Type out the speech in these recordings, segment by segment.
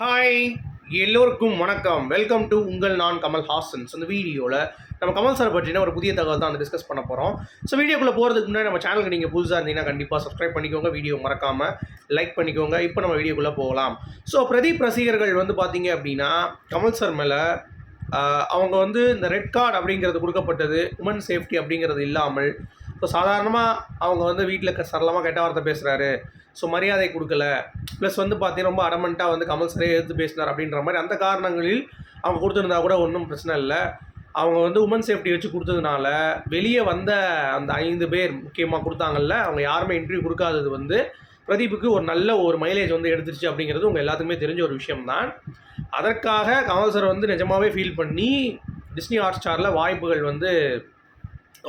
Hi எல்லோருக்கும் வணக்கம். Welcome to உங்கள் நான் கமல் ஹாசன்ஸ் இந்த வீடியோவில் நம்ம கமல் சார் பற்றின ஒரு புதிய தகவல் தான் வந்து டிஸ்கஸ் பண்ண போகிறோம் ஸோ வீடியோக்குள்ளே போகிறதுக்கு முன்னாடி நம்ம சேனலுக்கு நீங்கள் புதுசாக இருந்தீங்கன்னா கண்டிப்பாக சப்ஸ்கிரைப் பண்ணிக்கோங்க. வீடியோ மறக்காமல் லைக் பண்ணிக்கோங்க. இப்போ நம்ம வீடியோக்குள்ளே போகலாம். ஸோ பிரதீப் ரசிகர்கள் வந்து பார்த்தீங்க அப்படின்னா கமல் சார் மேலே அவங்க வந்து இந்த ரெட் கார்டு அப்படிங்கிறது கொடுக்கப்பட்டது உமன் சேஃப்டி அப்படிங்கிறது இல்லாமல் இப்போ சாதாரணமாக அவங்க வந்து வீட்டில் சரளமாக கெட்ட வார்த்தை பேசுகிறாரு ஸோ மரியாதை கொடுக்கல. ப்ளஸ் வந்து பார்த்தீங்கன்னா ரொம்ப அடமெண்ட்டாக வந்து கமல் சரே எடுத்து பேசினார் அப்படின்ற மாதிரி அந்த காரணங்களில் அவங்க கொடுத்துருந்தா கூட ஒன்றும் பிரச்சனை இல்லை. அவங்க வந்து உமன் சேஃப்டி வச்சு கொடுத்ததுனால வெளியே வந்த அந்த ஐந்து பேர் முக்கியமாக கொடுத்தாங்கல்ல அவங்க யாருமே இன்டர்வியூ கொடுக்காதது வந்து பிரதீப்புக்கு ஒரு நல்ல ஒரு மைலேஜ் வந்து எடுத்துருச்சு அப்படிங்கிறது உங்கள் எல்லாத்துக்குமே தெரிஞ்ச ஒரு விஷயம்தான். அதற்காக கமல் சார் வந்து நிஜமாகவே ஃபீல் பண்ணி டிஸ்னி ஹாட் ஸ்டாரில் வாய்ப்புகள் வந்து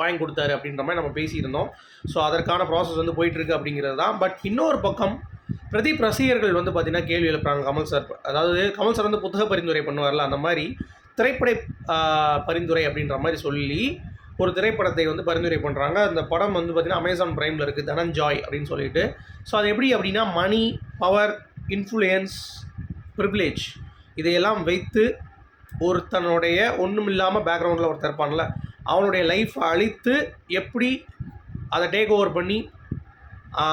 வாங்கி கொடுத்தாரு அப்படின்ற மாதிரி நம்ம பேசியிருந்தோம். ஸோ அதற்கான ப்ராசஸ் வந்து போயிட்டுருக்கு அப்படிங்கிறது தான். பட் இன்னொரு பக்கம் பிரதீப் ரசிகர்கள் வந்து பார்த்திங்கன்னா கேள்வி எழுப்புறாங்க. கமல் சார் அதாவது கமல் சார் வந்து புத்தக பரிந்துரை பண்ணுவார்ல அந்த மாதிரி திரைப்பட பரிந்துரை அப்படின்ற மாதிரி சொல்லி ஒரு திரைப்படத்தை வந்து பரிந்துரை பண்ணுறாங்க அந்த படம் வந்து பார்த்திங்கன்னா அமேசான் ப்ரைமில் இருக்குது தனஞ்சாய் அப்படின்னு சொல்லிட்டு. ஸோ அது எப்படி அப்படின்னா மணி பவர் இன்ஃப்ளூயன்ஸ் ப்ரிவிலேஜ் இதையெல்லாம் வைத்து ஒருத்தனுடைய ஒன்றும் இல்லாமல் பேக்ரவுண்டில் ஒருத்தர் இருப்பான்ல. அவனுடைய லைஃப்பை அழித்து எப்படி அதை டேக் ஓவர் பண்ணி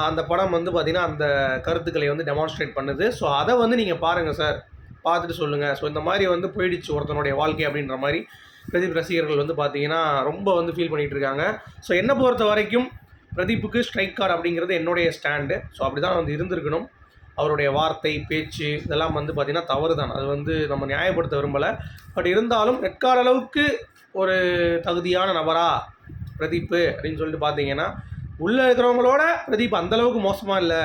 அந்த படம் வந்து பார்த்திங்கன்னா அந்த கருத்துக்களை வந்து டெமான்ஸ்ட்ரேட் பண்ணுது. ஸோ அதை வந்து நீங்கள் பாருங்கள் சார் பார்த்துட்டு சொல்லுங்கள் ஸோ இந்த மாதிரி வந்து போயிடுச்சு ஒருத்தனுடைய வாழ்க்கை அப்படின்ற மாதிரி பிரதீப் ரசிகர்கள் வந்து பார்த்தீங்கன்னா ரொம்ப வந்து ஃபீல் பண்ணிகிட்டு இருக்காங்க. ஸோ என்னை பொறுத்த வரைக்கும் பிரதீப்புக்கு ஸ்ட்ரைக் கார்டு அப்படிங்கிறது என்னுடைய ஸ்டாண்டு ஸோ அப்படி தான் வந்து இருந்திருக்கணும். அவருடைய வார்த்தை பேச்சு இதெல்லாம் வந்து பார்த்திங்கன்னா தவறு தான் அது வந்து நம்ம நியாயப்படுத்த விரும்பலை. பட் இருந்தாலும் ரெட்கார்டு அளவுக்கு ஒரு தகுதியான நபரா? பிரதீப்பு அப்படின்னு சொல்லிட்டு பார்த்தீங்கன்னா உள்ளே இருக்கிறவங்களோட பிரதீப் அந்த அளவுக்கு மோசமாக இல்லை.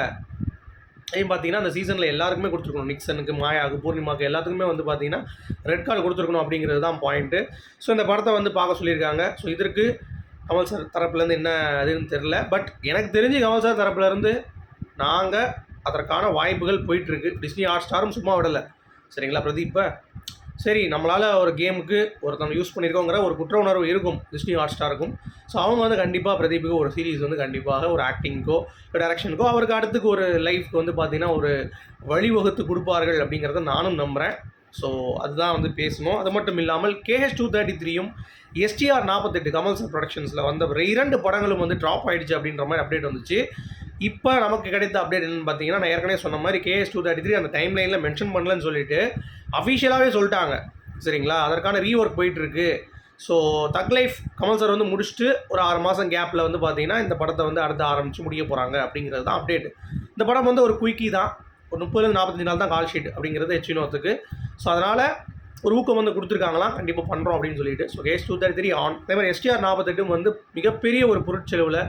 அதையும் பார்த்தீங்கன்னா அந்த சீசனில் எல்லாருக்குமே கொடுத்துருக்கணும். நிக்சனுக்கு மாயாவுக்கு பூர்ணிமாக்கு எல்லாத்துக்குமே வந்து பார்த்தீங்கன்னா ரெட் கார்டு கொடுத்துருக்கணும் அப்படிங்கிறது தான் பாயிண்ட்டு ஸோ இந்த படத்தை வந்து பார்க்க சொல்லியிருக்காங்க. ஸோ இதற்கு கமல் சார் தரப்புலேருந்து என்ன அதுன்னு தெரில பட் எனக்கு தெரிஞ்சு கமல் சார் தரப்புலேருந்து நாங்கள் அதற்கான வாய்ப்புகள் போயிட்டுருக்கு டிஸ்னி ஹாட் ஸ்டாரும் சும்மா விடலை. சரிங்களா பிரதீப்பை? சரி நம்மளால் ஒரு கேமுக்கு ஒருத்தவங்க யூஸ் பண்ணியிருக்கோங்கிற ஒரு குற்ற உணர்வு இருக்கும். டிஸ்னி ஹாட் ஸ்டாருக்கும் ஸோ அவங்க வந்து கண்டிப்பாக பிரதீப்புக்கு ஒரு சீரீஸ் வந்து கண்டிப்பாக ஒரு ஆக்டிங்க்கோ டேரக்ஷனுக்கோ அவருக்கு அடுத்துக்கு ஒரு லைஃப்க்கு வந்து பார்த்திங்கன்னா ஒரு வழிவகுத்து கொடுப்பார்கள் அப்படிங்கிறத நானும் நம்புகிறேன் ஸோ அதுதான் வந்து பேசணும். அது மட்டும் இல்லாமல் கேஹெச் டூ தேர்ட்டி த்ரீயும் எஸ்டிஆர் நாற்பத்தெட்டு கமல் சார் ப்ரொடக்ஷன்ஸில் வந்த இரண்டு படங்களும் வந்து ட்ராப் ஆகிடுச்சு அப்படின்ற மாதிரி அப்டேட் வந்துச்சு. இப்போ நமக்கு கிடைத்த அப்டேட் என்னென்னு பார்த்தீங்கன்னா நான் ஏற்கனவே சொன்ன மாதிரி கேஎஸ் டூ தேர்ட்டி த்ரீ அந்த டைம் லைனில் மென்ஷன் பண்ணலன்னு சொல்லிட்டு அஃபிஷியலாகவே சொல்லிட்டாங்க. சரிங்களா? அதற்கான ரீஒர்க் போயிட்டுருக்கு. So thug life Kamal sir வந்து முடிச்சுட்டு ஒரு ஆறு மாதம் கேப்பில் வந்து பார்த்தீங்கன்னா இந்த படத்தை வந்து அடுத்து ஆரம்பித்து முடிய போகிறாங்க அப்படிங்கிறது தான் அப்டேட் இந்த படம் வந்து ஒரு குயிக்கி தான். ஒரு முப்பதுலேருந்து நாற்பத்தஞ்சு நாள் தான் கால் ஷீட் அப்படிங்கிறது ஹெச்வினோத்துக்கு ஸோ அதனால் ஒரு ஊக்கம் வந்து கொடுத்துருக்காங்களாம் கண்டிப்பாக பண்ணுறோம் அப்படின்னு சொல்லிட்டு. ஸோ கேஸ் டூ தேர்ட்டி த்ரீ ஆன் அதே மாதிரி எஸ்டிஆர் நாற்பத்தெட்டும் வந்து மிகப்பெரிய ஒரு பொருட்செலவில்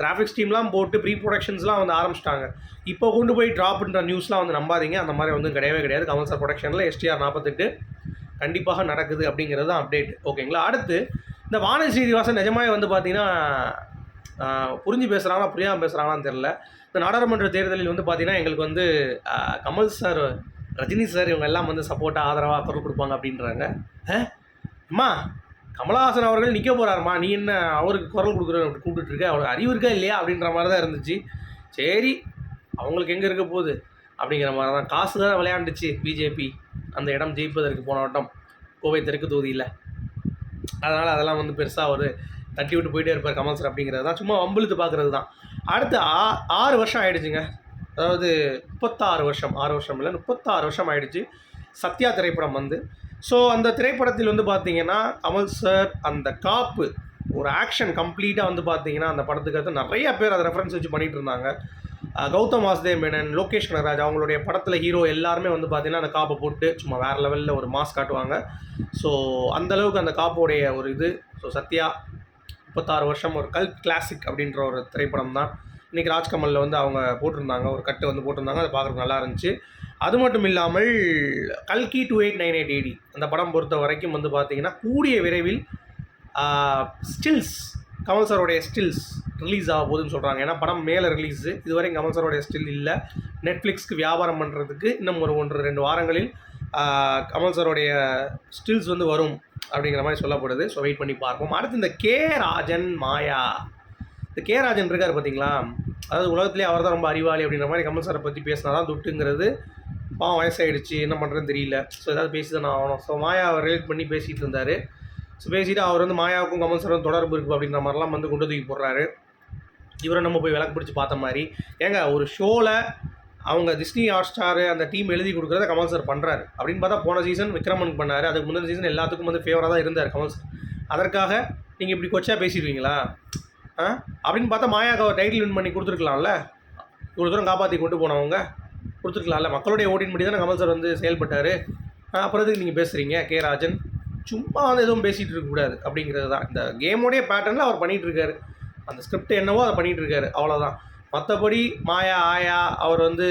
கிராஃபிக்ஸ் டீம்லாம் போட்டு ப்ரீ ப்ரொடக்ஷன்ஸ்லாம் வந்து ஆரம்பிச்சிட்டாங்க. இப்போ கொண்டு போய் ட்ராப்ன்ற நியூஸ்லாம் வந்து நம்பாதீங்க. அந்த மாதிரி வந்து கிடையவே கிடையாது. கமல் சார் ப்ரொடக்ஷனில் எஸ்டிஆர் நாற்பத்தெட்டு கண்டிப்பாக நடக்குது அப்படிங்கிறது தான் அப்டேட் ஓகேங்களா அடுத்து இந்த வானதி ஸ்ரீனிவாசன் நிஜமாவே வந்து பார்த்தீங்கன்னா புரிஞ்சு பேசுகிறாங்களா புரியாமல் பேசுகிறாங்களான்னு தெரில இந்த நாடாளுமன்ற தேர்தலில் வந்து பார்த்தீங்கன்னா எங்களுக்கு வந்து கமல் சார் ரஜினி சார் இவங்க எல்லாம் வந்து சப்போர்ட்டாக ஆதரவாக குரல் கொடுப்பாங்க அப்படின்றாங்க. ஆ? அம்மா கமலஹாசன் அவர்கள் நிற்க போகிறாருமா நீ என்ன அவருக்கு குரல் கொடுக்குற அப்படி கூப்பிட்டுட்டு இருக்க? அவருக்கு அறிவு இருக்கா இல்லையா? அப்படின்ற மாதிரி தான் இருந்துச்சு. சரி அவங்களுக்கு எங்கே இருக்க போகுது? அப்படிங்கிற மாதிரி தான். காசு தான் விளையாண்டுச்சு பிஜேபி. அந்த இடம் ஜெயிப்பதற்கு போன வட்டம். கோவை தெற்கு தொகுதியில். அதனால் அதெல்லாம் வந்து பெருசாக ஒரு தட்டி விட்டு போயிட்டே இருப்பார் கமல் சார் அப்படிங்கிறது தான். சும்மா வம்பிழுத்து பார்க்குறது தான். அடுத்து ஆ ஆறு வருஷம் ஆயிடுச்சுங்க. அதாவது முப்பத்தாறு வருஷம் ஆறு வருஷம் இல்லை முப்பத்தாறு வருஷம் ஆயிடுச்சு. சத்யா திரைப்படம் வந்து. ஸோ அந்த திரைப்படத்தில் வந்து பார்த்தீங்கன்னா கமல் சார் அந்த காப்பு ஒரு ஆக்ஷன் கம்ப்ளீட்டாக வந்து பார்த்தீங்கன்னா அந்த படத்துக்கு அடுத்து நிறைய பேர் அதை ரெஃபரன்ஸ் வச்சு பண்ணிட்டு இருந்தாங்க. கௌதம் வாசுதேவ் மேனன் லோகேஷ் கனகராஜ் அவங்களுடைய படத்தில் ஹீரோ எல்லாருமே வந்து பார்த்தீங்கன்னா அந்த காப்பை போட்டு சும்மா வேறு லெவலில் ஒரு மாஸ் காட்டுவாங்க. ஸோ அந்தளவுக்கு அந்த காப்போடைய ஒரு இது. ஸோ சத்யா முப்பத்தாறு வருஷம் ஒரு கல் கிளாசிக் அப்படின்ற ஒரு திரைப்படம் தான் இன்றைக்கி ராஜ்கமலில் வந்து அவங்க போட்டிருந்தாங்க. ஒரு கட்டு வந்து போட்டிருந்தாங்க. அதை பார்க்குறதுக்கு நல்லா இருந்துச்சு. அது மட்டும் இல்லாமல் கல்கி two eight nine eight eighty அந்த படம் பொறுத்த வரைக்கும் வந்து பார்த்திங்கன்னா கூடிய விரைவில் ஸ்டில்ஸ் கமல் சாரோடைய ஸ்டில்ஸ் ரிலீஸ் ஆக போகுதுன்னு சொல்கிறாங்க ஏன்னா படம் மேலே ரிலீஸு இதுவரை கமல் சாரோடைய ஸ்டில் இல்லை. நெட்ஃப்ளிக்ஸ்க்கு வியாபாரம் பண்ணுறதுக்கு இன்னும் ஒரு ஒன்று ரெண்டு வாரங்களில் கமல் சாரோடைய ஸ்டில்ஸ் வந்து வரும் அப்படிங்கிற மாதிரி சொல்லப்படுது. ஸோ வெயிட் பண்ணி பார்ப்போம். அடுத்து இந்த கே ராஜன் மாயா. இந்த கே ராஜன் இருக்கார் பார்த்தீங்களா அதாவது உலகத்துலேயே அவர் தான் ரொம்ப அறிவாளி அப்படின்ற மாதிரி கமல் சாரை பற்றி பேசினா தான் துட்டுங்கிறது பாவம் வயசாயிடுச்சு என்ன பண்ணுறதுன்னு தெரியல. ஸோ ஏதாவது பேசி தான் ஆகணும். ஸோ மாயா அவர் ரிலேட் பண்ணி பேசிகிட்டு இருந்தார். ஸோ பேசிட்டு அவர் வந்து மாயாவுக்கும் கமல் சாரும் தொடர்பு இருக்குது அப்படின்ற மாதிரிலாம் வந்து கொண்டு தூக்கி போடுறாரு. இவரை நம்ம போய் விளக்கு பிடிச்சி பார்த்த மாதிரி. ஏங்க ஒரு ஷோவில் அவங்க டிஸ்னி ஹாட் ஸ்டார் அந்த டீம் எழுதி கொடுக்குறத கமல் சார் பண்ணுறாரு அப்படின்னு பார்த்தா போன சீசன் விக்ரமன் பண்ணார். அதுக்கு முந்தின சீசன் எல்லாத்துக்கும் வந்து ஃபேவராக தான் இருந்தார் கமல் சார். அதற்காக நீங்கள் இப்படி கொச்சா பேசிடுவீங்களா? அப்படின்னு பார்த்தா மாயாக்கு அவர் டைட்டில் வின் பண்ணி கொடுத்துருக்கலாம்ல. இவ்வளோ தூரம் காப்பாற்றி கொண்டு போனவங்க கொடுத்துருக்கலாம்ல. மக்களுடைய ஓட்டின் படி தானே கமல் சார் வந்து செயல்பட்டார். அப்புறம் எதுக்கு நீங்கள் பேசுகிறீங்க கே ராஜன். சும்மா வந்து எதுவும் பேசிகிட்டு இருக்கக்கூடாது அப்படிங்கிறது தான். இந்த கேமோடைய பேட்டர்னில் அவர் பண்ணிகிட்ருக்காரு அந்த ஸ்கிரிப்ட் என்னவோ அதை பண்ணிகிட்ருக்காரு அவ்வளோதான் மற்றபடி மாயா ஆயா அவர் வந்து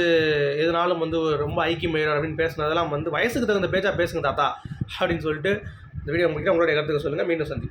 எதுனாலும் வந்து ரொம்ப ஐக்கியம் அப்படின்னு பேசுனதெல்லாம் வந்து வயசுக்கு தகுந்த பேச்சாக பேசுங்க தாத்தா அப்படின்னு சொல்லிட்டு இந்த வீடியோ முடிக்க உங்களுடைய கருத்துக்கு சொல்லுங்கள் மீண்டும் சந்தி